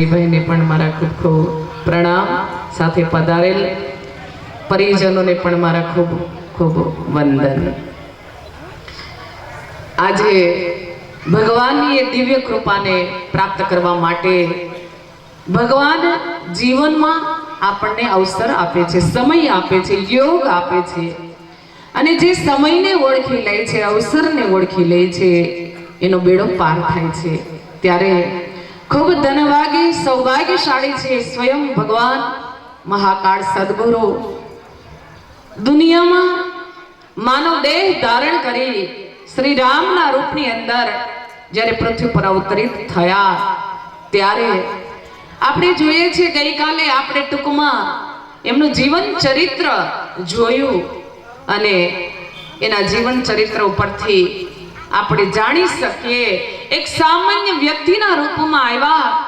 ભાઈને પણ મારા ખૂબ ખૂબ પ્રણામ. સાથે પધારેલ પરિજનોને પણ મારા ખૂબ ખૂબ વંદન. આજે ભગવાનની એ દિવ્ય કૃપાને પ્રાપ્ત કરવા માટે ભગવાન જીવનમાં આપણને અવસર આપે છે, સમય આપે છે, યોગ આપે છે. અને જે સમયને ઓળખી લે છે, અવસરને ઓળખી લે છે, એનો બેડો પાર થાય છે. ત્યારે ખૂબ ધનવાગી, સૌભાગ્યશાળી છે સ્વયં ભગવાન મહાકાળ સદગુરુ. દુનિયામાં માનવ દેહ ધારણ કરી શ્રી રામના રૂપની અંદર જ્યારે પૃથ્વી પર અવતરિત થયા, ત્યારે આપણે જોઈએ છીએ ગઈકાલે આપણે ટૂંકમાં એમનું જીવન ચરિત્ર જોયું અને એના જીવન ચરિત્ર ઉપરથી આપણે જાણી શકીએ. એક સામાન્ય વ્યક્તિના રૂપમાં આવ્યા.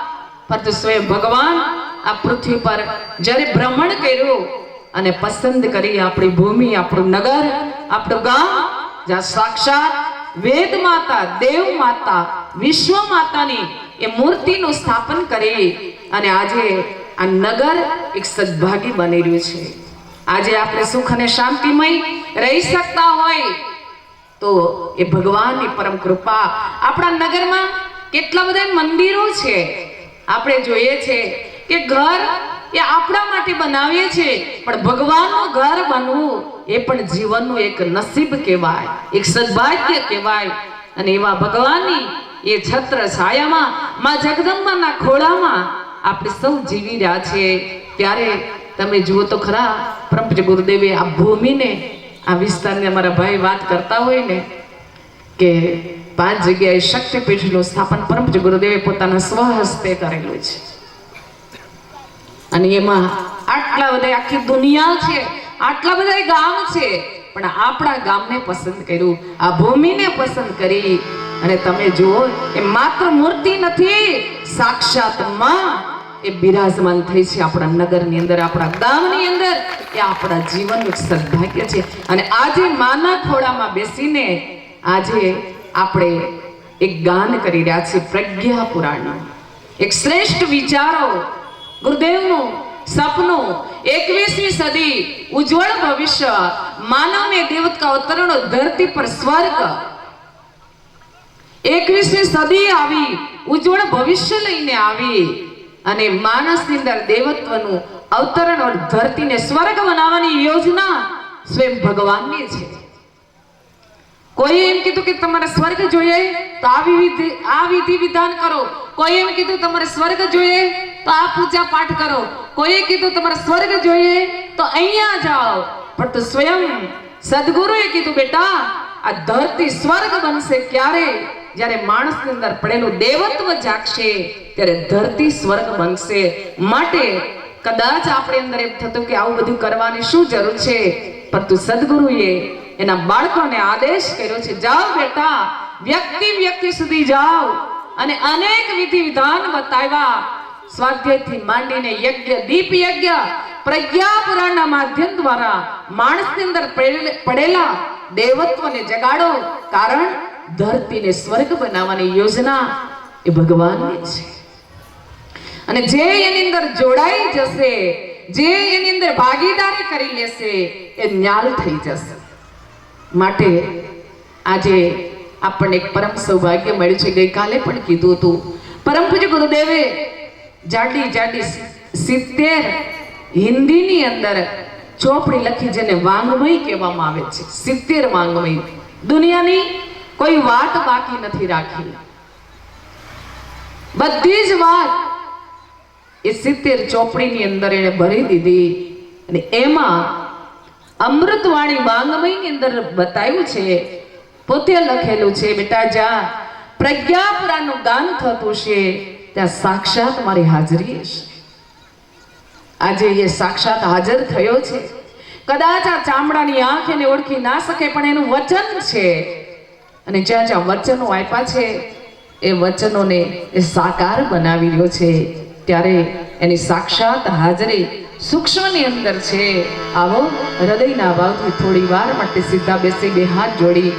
પરંતુ સ્વયં ભગવાન આ પૃથ્વી પર જ્યારે ભ્રમણ કર્યું અને પસંદ કરી આપણી ભૂમિ, આપણું નગર, આપણું ગામ, જ્યાં સાક્ષાત વેદ માતા, દેવ માતા, વિશ્વ માતાની એ મૂર્તિનું સ્થાપન કરી અને આજે આ નગર એક સદભાગી બની રહ્યું છે. આજે આપણે સુખ અને શાંતિમય રહી શકતા હોય તો એ ભગવાનની પરમ કૃપા. આપણા નગરમાં કેટલા બધા મંદિરો છે. આપણે જોઈએ છે કે ઘર એ આપણા માટે બનાવીએ છીએ, પણ ભગવાનનું ઘર બનવું એ પણ જીવનનું એક નસીબ કહેવાય, એક સદભાગ્ય કહેવાય. અને એવા ભગવાનની એ છત્ર છાયામાં, માં જગદંબાના ખોળામાં આપણે સૌ જીવી રહ્યા છીએ. ત્યારે તમે જુઓ તો ખરા પરમ ગુરુદેવે આ ભૂમિને આ વિસ્તારની અમારા ભાઈ વાત કરતા હોય ને કે પાંચ જગ્યાએ શક્તિપીઠનું સ્થાપન પરમ ગુરુદેવે પોતાના સ્વહસ્તે કરેલું છે. અને એમાં આટલા બધા આખી દુનિયા છે, આટલા બધા ગામ છે, પણ આપણા ગામને પસંદ કર્યું, આ ભૂમિને પસંદ કરી. અને તમે જુઓ, એ માત્ર મૂર્તિ નથી, સાક્ષાતમાં એ બિરાજમાન થઈ છે આપણા નગરની અંદર, આપણા ગામની અંદર. એ આપણા જીવનનું સદભાગ્ય છે. અને આજે માના ખોળામાં બેસીને આજે આપણે એક ગાન કરી રહ્યા છીએ, પ્રજ્ઞા પુરાણનું. એક શ્રેષ્ઠ વિચારો, ગુરુદેવનું સપનું, એકવીસમી સદી, ઉજ્જવળ ભવિષ્ય, માનવને દેવત કા ધરતી પર સ્વર્ગ. એકવીસમી સદી આવી, ઉજ્જવળ ભવિષ્ય લઈને આવી, અને માણસની અંદર દેવત્વનું અવતરણ ઓર ધરતીને સ્વર્ગ બનાવવાની યોજના સ્વયં ભગવાનની છે. કોઈ એમ કીધું કે તમારે સ્વર્ગ જોઈએ, તો આ વિધિ આ વિધિ વિધાન કરો. કોઈ એમ કીધું, તમારે સ્વર્ગ જોઈએ, તો આ પૂજા પાઠ કરો. કોઈએ કીધું, તમારે સ્વર્ગ જોઈએ, તો અહીંયા જાઓ. પણ તો સ્વયં સદગુરુએ કીધું, બેટા, આ ધરતી સ્વર્ગ બનશે ક્યારે? જ્યારે માણસની અંદર પડેલું દેવત્વ જાગશે, ત્યારે ધરતી સ્વર્ગ બનશે. માટે કદાચ આપણી અંદર એમ થતું કે આવું બધું કરવાની શું જરૂર છે? પરંતુ સદગુરુએ એના બાળકોને આદેશ કર્યો છે, જાઓ બેટા, વ્યક્તિ વ્યક્તિ સુધી જાઓ. અને અનેક વિધિ વિધાન બતાવ્યા. સ્વાધ્યાયથી માંડીને યજ્ઞ દીપ યજ્ઞ પ્રજ્ઞા પુરાણના માધ્યમ દ્વારા માણસની અંદર પડેલા દેવત્વને જગાડો. કારણ ધરતીને સ્વર્ગ બનાવવાની યોજના એ ભગવાનની છે. અને જે એની અંદર જોડાઈ જશે, જે એની અંદર ભાગીદારી કરી લેશે, એ ન્યાલ થઈ જશે. માટે આજે આપણને એક પરમ સૌભાગ્ય મળ્યું છે. ગઈકાલે પણ કીધું હતું. પરમ પૂજ્ય ગુરુદેવે જાડી જાડી સિત્તેર હિન્દીની અંદર ચોપડી લખી જેને વાંગમય કહેવામાં આવે છે. સિત્તેર વાંગમય. દુનિયાની કોઈ વાત બાકી નથી રાખી. બધી જ વાત એ સિત્તેર ચોપડીની અંદર એને ભરી દીધી. અને એમાં અમૃતવાણી વાંગમયની અંદર બતાવ્યું છે, પોતે લખેલું છે, બેટા જા, પ્રજ્ઞાપુરાનું ગાન થતું છે, ત્યાં સાક્ષાત મારી હાજરી હશે આજે એ સાક્ષાત હાજર થયો છે. કદાચ આ ચામડાની આંખ એને ઓળખી ના શકે, પણ એનું વચન છે. અને જ્યાં જ્યાં વચનો આપ્યા છે, એ વચનોને એ સાકાર બનાવી રહ્યો છે. ત્યારે એની સાક્ષાત હાજરી સૂક્ષ્મની અંદર છે. આવો હૃદયના ભાવથી થોડી વાર માટે સીધા બેસી બે હાથ જોડી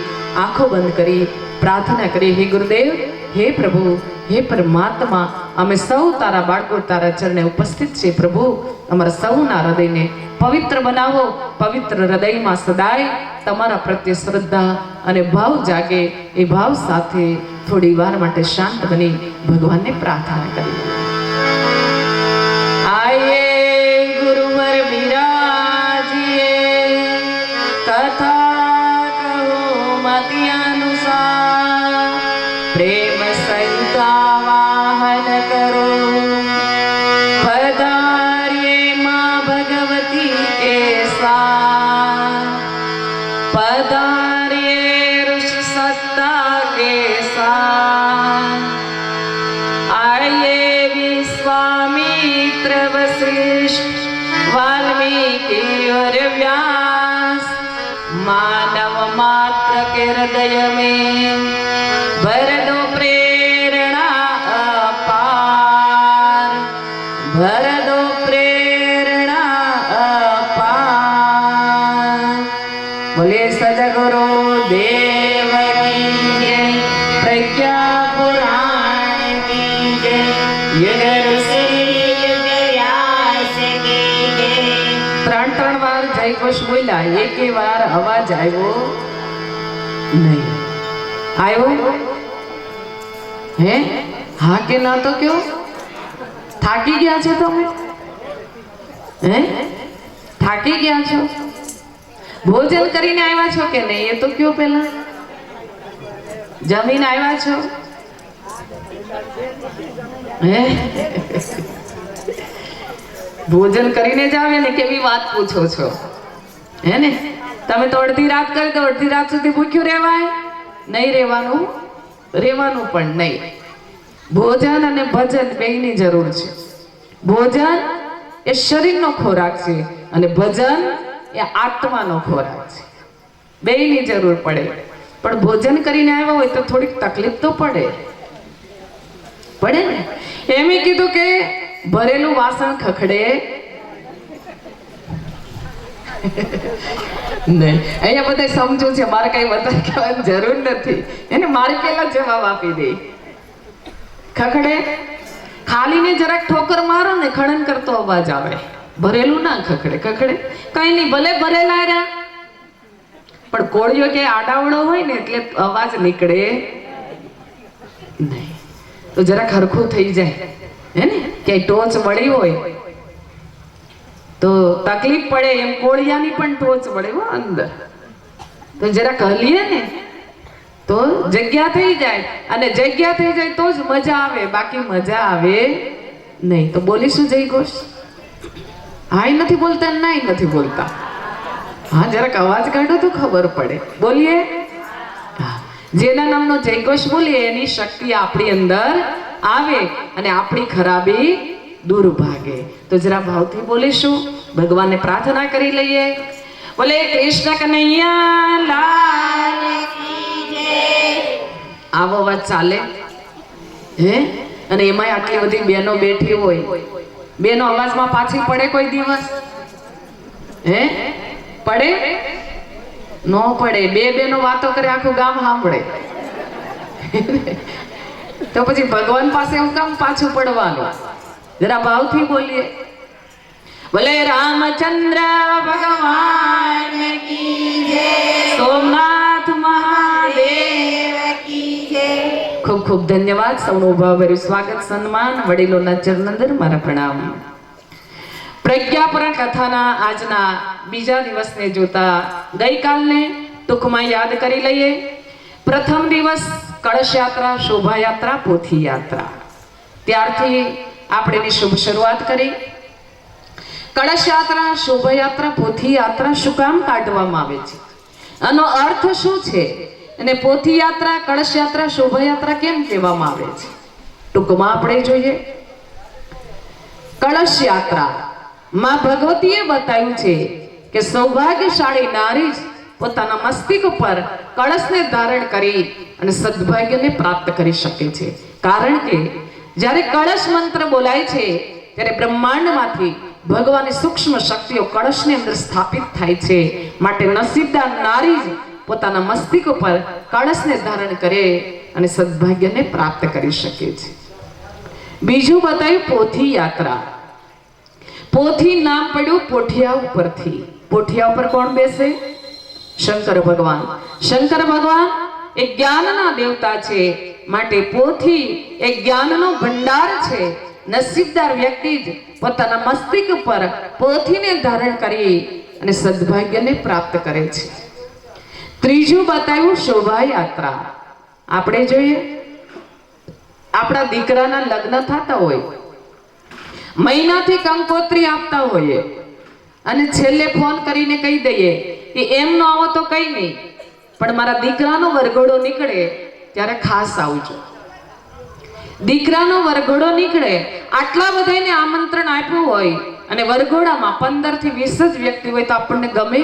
આંખો બંધ કરી પ્રાર્થના કરી, હે ગુરુદેવ, હે પ્રભુ, હે પરમાત્મા, અમે સૌ તારા બાળકો, તારા ચરણે ઉપસ્થિત છે પ્રભુ. અમારા સૌના હૃદયને પવિત્ર બનાવો, પવિત્ર હૃદયમાં સદાય તમારા પ્રત્યે શ્રદ્ધા અને ભાવ જાગે. એ ભાવ સાથે થોડી વાર માટે શાંત બની ભગવાનને પ્રાર્થના કરી Thank you. ગણેશ વાલ્મીકિ અર વ્યાસ માનવ માત્ર કે હૃદય મેં ભર ત્રણ ત્રણ વાર જય ઘોષ બોલ્યા એકે વાર અવાજ આવ્યો નહીં. આવ્યો? હે? હા કે ના તો કયો? થાકી ગયા છો તમે? હે? થાકી ગયા છો? ભોજન કરીને આવ્યા છો કે નહીં? એ તો કયો પેલા જમીન આવ્યા છો? હે? ભોજન કરીને જ આવે ને કેવી વાત પૂછો છો? હે ને? તમે તો અડધી રાત કરી તો અડધી રાત સુધી ભૂખ્યું રહેવાય? નહીં રહેવાનું? રહેવાનું પણ નહીં. ભોજન અને ભજન બેયની જરૂર છે. ભોજન એ શરીરનો ખોરાક છે અને ભજન એ આત્માનો ખોરાક છે. બેયની જરૂર પડે. પણ ભોજન કરીને આવ્યા હોય તો થોડીક તકલીફ તો પડે. પડે ને? એમ કીધું કે ભરેલું વાસણ ખખડે. નહીં, અહીંયા બધા સમજો છે, મારે કઈ વધારે કહેવાની જરૂર નથી. એને મારે પેલા જવાબ આપી દે. ખખડે. ખાલીને જરાક ઠોકર મારો ને ખડન કરતો અવાજ આવે. ભરેલું ના ખખડે ખખડે. કઈ નહીં, ભલે ભરેલા રહ્યા. પણ કોળીઓ કે આડાવડો હોય ને એટલે અવાજ નીકળે. નહીં, તો જરાક હરખું થઈ જાય. હે ને? ક્યાંય ટોચ મળી હોય. તો તકલીફ પડે એમ કોળિયાની પણ ટોચ મળે હો અંદર. તો જરાક હલીએ ને, તો જગ્યા થઈ જાય. અને જગ્યા થઈ જાય તો જ મજા આવે. બાકી મજા આવે નહીં. તો બોલીશું જય ઘોષ? હાય નથી બોલતા નાય નથી બોલતા. હા, જરાક અવાજ કાઢો તો ખબર પડે. બોલીએ. જેના નામનો જયઘોષ બોલીએ, એની શક્તિ આપણી અંદર આવે અને આપણી ખરાબી દૂર ભાગે. તો જરા ભાવથી બોલીશું ભગવાનને પ્રાર્થના કરી લઈએ. બોલે, કૃષ્ણ કનૈયા, લાલ આવો અવાજ ચાલે. હે? અને એમાંય આટલી બધી બેનો બેઠી હોય. બેનો અવાજમાં પાછી પડે કોઈ દિવસ? હે? પડે? ન પડે. બે બેનો વાતો કરે, આખું ગામ સાંભળે. તો પછી ભગવાન પાસે હું કામ પાછું પડવાનું? જરા ભાવથી બોલીએ. ભલે રામચંદ્ર ભગવાન કી જય. સોમનાથ મહાદેવ ખૂબ ખૂબ ધન્યવાદ. સૌનું ભાવભર્યું સ્વાગત, સન્માન. વડીલોના ચરણંદર મારા પ્રણામ. પ્રજ્ઞાપરા કથાના આજના બીજા દિવસને જોતા ગઈકાલને ટૂંકમાં યાદ કરી લઈએ. પ્રથમ દિવસ કળશ યાત્રા શોભાયાત્રા પોથી યાત્રા ત્યારથી આપણે એની શુભ શરૂઆત કરી. કળશ યાત્રા શોભાયાત્રા પોથી યાત્રા શું કામ કાઢવામાં આવે છે? આનો અર્થ શું છે? અને પોથી યાત્રા કળશ યાત્રા શોભાયાત્રા કેમ કહેવામાં આવે છે? ટૂંકમાં આપણે જોઈએ. કળશ યાત્રા માં ભગવતીએ બતાવ્યું છે કે સૌભાગ્યશાળી નારી પોતાના મસ્તિષ્ક ઉપર કળશને ધારણ કરી અને સદભાગ્યને પ્રાપ્ત કરી શકે છે. કારણ કે જ્યારે કળશ મંત્ર બોલાય છે, ત્યારે બ્રહ્માંડમાંથી ભગવાનની સૂક્ષ્મ શક્તિઓ કળશની અંદર સ્થાપિત થાય છે. માટે નસીબદાર નારી જ પોતાના મસ્તિષ્ક ઉપર કળશને ધારણ કરે અને સદભાગ્યને પ્રાપ્ત કરી શકે છે. બીજું બતાવ્યું પોથી યાત્રા. પોથી નામ પડ્યું પોઠિયા ઉપરથી. પોઠિયા ઉપર કોણ બેસે? શંકર ભગવાન. શંકર ભગવાન એ જ્ઞાનના દેવતા છે. માટે પોથી એ જ્ઞાનનો ભંડાર છે. નસીબદાર વ્યક્તિ જ પોતાના મસ્તિષ્ક પર પોથીને ધારણ કરી અને સદભાગ્યને પ્રાપ્ત કરે છે. ત્રીજું બતાવ્યું શોભાયાત્રા. આપણે જોઈએ, આપણા દીકરાના લગ્ન થતા હોય, મહિનાથી કંકોત્રી આપતા હોઈએ અને છેલ્લે ફોન કરીને કહી દઈએ કે એમ ન આવો તો કઈ નહીં. પણ મારા દીકરાનો વરઘોડો નીકળે ત્યારે ખાસ આવજો. દીકરાનો વરઘોડો નીકળે આટલા બધાને આમંત્રણ આપ્યું હોય અને વરઘોડામાં પંદરથી વીસ જ વ્યક્તિ હોય તો આપણને ગમે?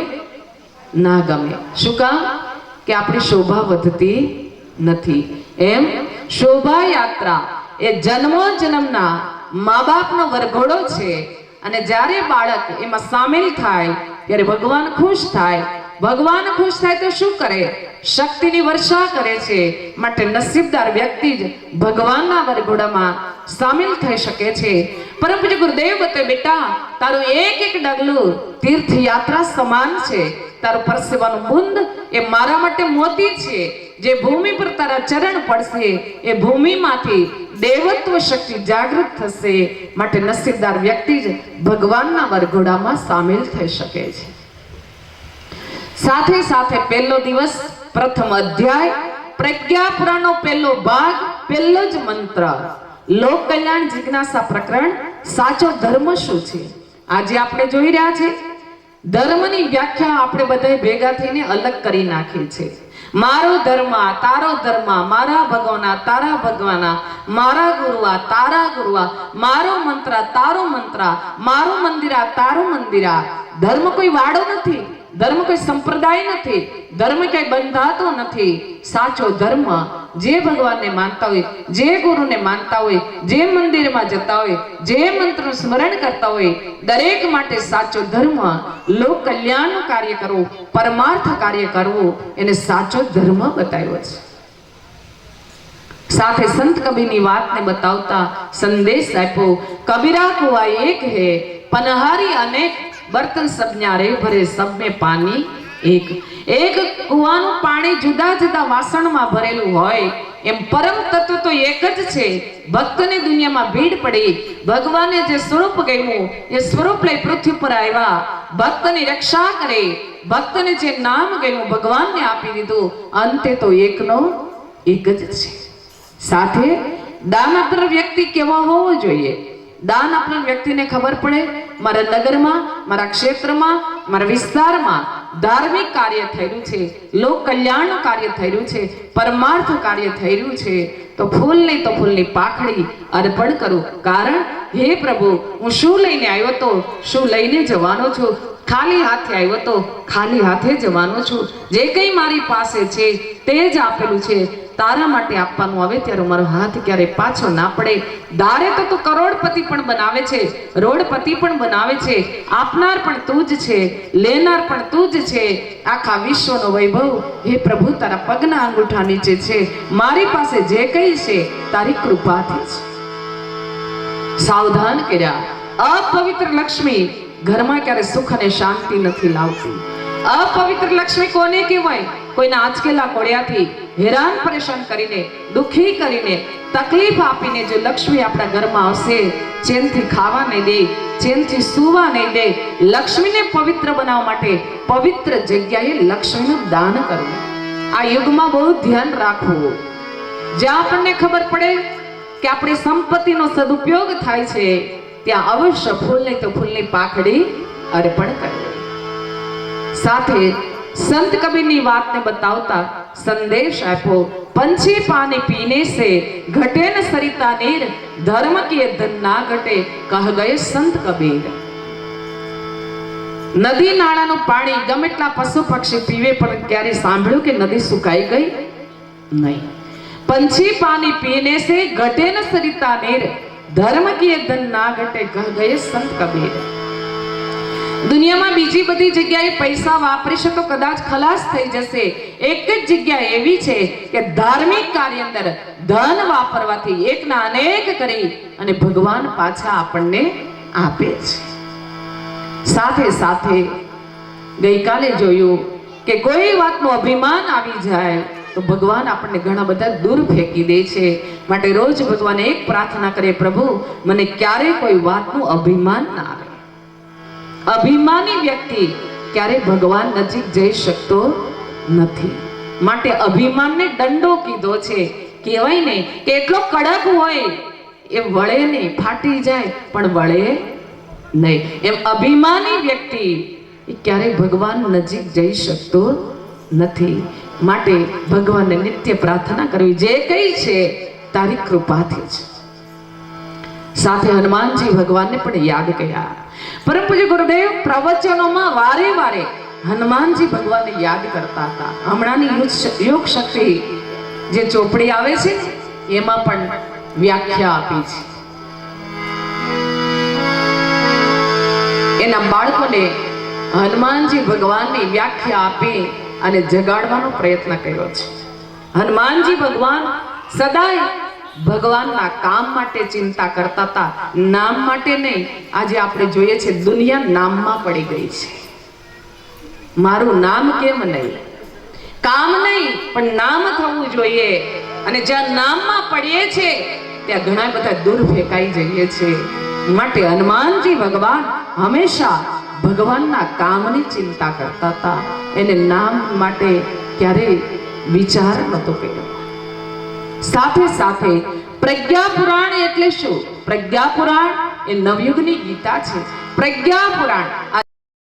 ના ગમે. શું કામ? કે આપણી શોભા વધતી નથી. એમ? શોભા યાત્રા એ જન્મો જન્મના મા બાપનો વરઘોડો છે અને જ્યારે બાળક એમાં સામેલ થાય ત્યારે ભગવાન ખુશ થાય, ભગવાન ખુશ થાય તો શું કરે? શક્તિની વર્ષા કરે છે. માટે નસીબદાર વ્યક્તિ જ ભગવાનના વરઘોડામાં સામેલ થઈ શકે છે. પરમ પૂજ્ય ગુરુદેવ બતે, બેટા, તારું એક એક ડગલું તીર્થયાત્રા સમાન છે. તારું પરસેવાનું બુંદ એ મારા માટે મોતી છે. જે ભૂમિ પર તારા ચરણ પડશે, એ ભૂમિમાંથી દેવત્વ શક્તિ જાગૃત થશે. માટે નસીબદાર વ્યક્તિ જ ભગવાનના વરઘોડામાં સામેલ થઈ શકે છે. સાથે સાથે પહેલો દિવસ, પ્રથમ અધ્યાય, પ્રજ્ઞાપુરાનો પહેલો ભાગ, પહેલો જ મંત્ર. લોક કલ્યાણ જિજ્ઞાસા પ્રકરણ, સાચો ધર્મ શું છે? આજે આપણે જોઈ રહ્યા છે. ધર્મની વ્યાખ્યા આપણે બધા ભેગા થઈને અલગ કરી નાખી છે. મારો ધર્મ તારો ધર્મ મારા ભગવાના તારા ભગવાના મારા ગુરુઆ તારા ગુરુઆ મારો મંત્ર તારો મંત્ર મારું મંદિરા તારું મંદિરા ધર્મ કોઈ વાડો નથી, ધર્મ કોઈ સંપ્રદાય નથી, ધર્મ ક્યાંય બંધાતો નથી. સાચો ધર્મ જે ભગવાનને માનતા હોય, જે ગુરુને માનતા હોય, જે મંદિરમાં જતા હોય, જે મંત્રનું સ્મરણ કરતા હોય, દરેક માટે સાચો ધર્મ, લોક કલ્યાણનું કાર્ય કરવું, પરમાર્થ કાર્ય કરવું, એને સાચો ધર્મ બતાવ્યો છે. સાથે સંત કબીરની વાતને બતાવતા સંદેશ આપ્યો, કબીરા કુવા એક હે, પનહારી અનેક બર્તન સબ ન્યારે ભરે સબ મે પાણી એક એક કુવાનું પાણી જુદા જુદા વાસણમાં ભરેલું હોય, એમ પરમ તત્વ તો એક જ છે. ભક્તને દુનિયામાં ભીડ પડી. ભગવાને જે સ્વરૂપ ગયું એ સ્વરૂપ લઈ પૃથ્વી પર આવ્યા. ભક્તની રક્ષા કરે. ભક્તને જે નામ ગયું ભગવાનને આપી દીધું. અંતે તો એકનો, એક જ છે. સાથે દાન આપનાર વ્યક્તિ કેવા હોવો જોઈએ? દાન આપનાર વ્યક્તિને ખબર પડે? મારા નગરમાં, મારા ક્ષેત્રમાં, મારા વિસ્તારમાં ધાર્મિક કાર્ય થયેલું છે, લોક કલ્યાણનું કાર્ય થયેલું છે પરમાર્થ કાર્ય રહ્યું છે, તો ફૂલ નહીં તો ફૂલની પાખડી અર્પણ કરું. કારણ, હે પ્રભુ, હું શું લઈને આવ્યો તો? શું લઈને જવાનો છું? ખાલી હાથે આવ્યો તો? ખાલી હાથે જવાનો છું. જે કંઈ મારી પાસે છે, તે જ આપેલું છે. તારા માટે આપવાનું આવે ત્યારે મારો હાથ ક્યારે પાછો ના પડે. દારે તો તું કરોડપતિ પણ બનાવે છે, રોડપતિ પણ બનાવે છે, આપનાર પણ તું જ છે, લેનાર પણ તું જ છે. આખા વિશ્વનો વૈભવ, હે પ્રભુ, તારા પગના અંગૂઠા નીચે છે. મારી પાસે જે કઈ છે, તારી કૃપાથી છે સાવધાન કર્યા. અપવિત્ર લક્ષ્મી, ઘરમાં ક્યારે સુખ અને શાંતિ નથી લાવતી. અપવિત્ર લક્ષ્મી કોને કહેવાય? કોઈના આંચકેલા કોળિયાથી. હેરાન પરેશાન કરીને, દુખી કરીને, તકલીફ આપીને જો લક્ષ્મી આપણા ઘરમાં આવશે ચેનથી ખાવા નહીં દે ચેનથી સૂવા નહીં દે, લક્ષ્મીને પવિત્ર બનાવવા માટે પવિત્ર જગ્યાએ લક્ષ્મીનું દાન કરવું. આ યુગમાં બહુ ધ્યાન રાખવું. જ્યાં આપણને ખબર પડે કે આપણી સંપત્તિનો સદુપયોગ થાય છે, ત્યાં અવશ્ય ફૂલને તો ફૂલની પાખડી અર્પણ કરવી. સાથે સંત કબીરની વાતને બતાવતા સંદેશ આપ્યો. પંછી પાણી પીને સે ઘટે ન સરિતા નીર, ધર્મ કે ધન ના ઘટે, કહ ગયે સંત કબીર. નદી નાળાનું પાણી ગમે એટલા પશુ પક્ષી પીવે, પણ ક્યારે સાંભળ્યું કે નદી સુકાઈ ગઈ? નહીં. પંછી પાણી પીને સે ઘટે ન સરિતા નીર, ધર્મ કે ધન ના ઘટે, કહ ગયે સંત કબીર. દુનિયામાં બીજી બધી જગ્યાએ પૈસા વાપરીશો તો કદાચ ખલાસ થઈ જશે. એક જ જગ્યા એવી છે કે ધાર્મિક કાર્ય અંદર ધન વાપરવાથી એકના અનેક કરી અને ભગવાન પાછા આપણને આપે છે. સાથે સાથે ગઈકાલે જોયું કે કોઈ વાતનું અભિમાન આવી જાય તો ભગવાન આપણને ઘણા બધા દૂર ફેંકી દે છે. માટે રોજ ભગવાન એક પ્રાર્થના કરે પ્રભુ, મને ક્યારેય કોઈ વાતનું અભિમાન ના આવે. અભિમાની વ્યક્તિ ક્યારે ભગવાન નજીક જઈ શકતો નથી. માટે અભિમાનને દંડો કીધો છે. કહેવાય ને કે એટલો કડક હોય, એ વળે નહીં, ફાટી જાય, પણ વળે નહીં. એમ અભિમાની વ્યક્તિ એ ક્યારેય ભગવાન નજીક જઈ શકતો નથી. માટે ભગવાનને નિત્ય પ્રાર્થના કરવી. જે કઈ છે, તારી કૃપાથી જ. સાથે હનુમાનજી ભગવાનને પણ યાદ કર્યા. પરમ પૂજ્ય ગુરુદેવ, પ્રવચનોમાં વારે વારે હનુમાનજી ભગવાનને યાદ કરતા હતા. હમણાંની યોગ શક્તિ જે ચોપડી આવે છે એમાં પણ વ્યાખ્યા આપી છે. એના બાળકોને હનુમાનજી ભગવાનની વ્યાખ્યા આપી અને જગાડવાનો પ્રયત્ન કર્યો છે. હનુમાનજી ભગવાન સદાય ભગવાનના કામ માટે ચિંતા કરતા હતા, નામ માટે નહીં. આજે આપણે જોઈએ છે, દુનિયા નામમાં પડી ગઈ છે. મારું નામ કેમ નહીં? કામ નહીં, પણ નામ થવું જોઈએ. અને જ્યાં નામમાં પડીએ છે, ત્યાં ઘણા બધા દૂર ફેંકાઈ જઈએ છે. માટે હનુમાનજી ભગવાન હંમેશા ભગવાનના કામની ચિંતા કરતા હતા. એને નામ માટે ક્યારેય વિચાર નહોતો કર્યો. સાથે સાથે પ્રજ્ઞા પુરાણ એટલે શું? પ્રજ્ઞા પુરાણ એ નવયુગની ગીતા છે. પ્રજ્ઞા પુરાણ આ